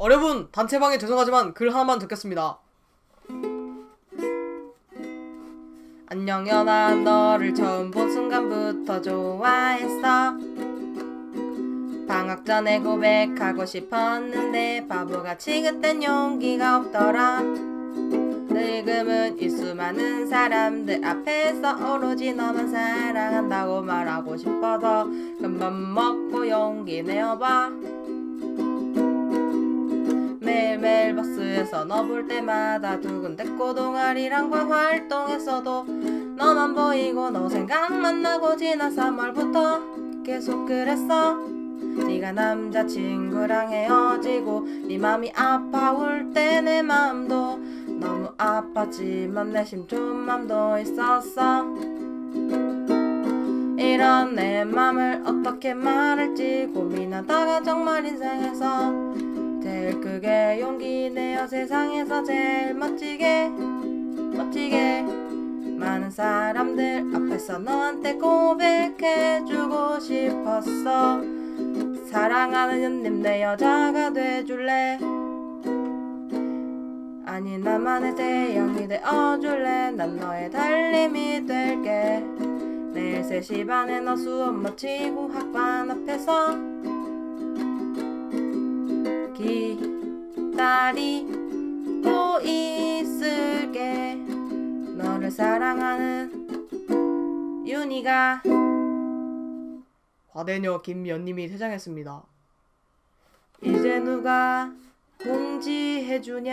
어려분 단체방에 죄송하지만 글 하나만 듣겠습니다. 안녕 연아 너를 처음 본 순간부터 좋아했어. 방학 전에 고백하고 싶었는데 바보같이 그땐 용기가 없더라. 늙음은 이 수많은 사람들 앞에서 오로지 너만 사랑한다고 말하고 싶어서 큰맘 먹고 용기 내어봐 매일매일 버스에서 너 볼 때마다 두근댔고 동아리랑과 활동했어도 너만 보이고 너 생각만 나고 지난 3월부터 계속 그랬어. 네가 남자친구랑 헤어지고 네 맘이 아파올 때내 맘도 너무 아팠지만 내심 좋은 맘도 있었어. 이런 내 맘을 어떻게 말할지 고민하다가 정말 인생에서 용기 내어 세상에서 제일 멋지게 멋지게. 많은 사람들 앞에서 너한테 고백해주고 싶었어. 사랑하는 연님 내 여자가 돼줄래? 아니 나만의 태양이 되어줄래? 난 너의 달림이 될게. 내일 3시 반에 너 수업 마치고 학관 앞에서 기다리고 있을게. 너를 사랑하는 윤희가. 과대녀 김연님이 퇴장했습니다. 이제 누가 공지해주냐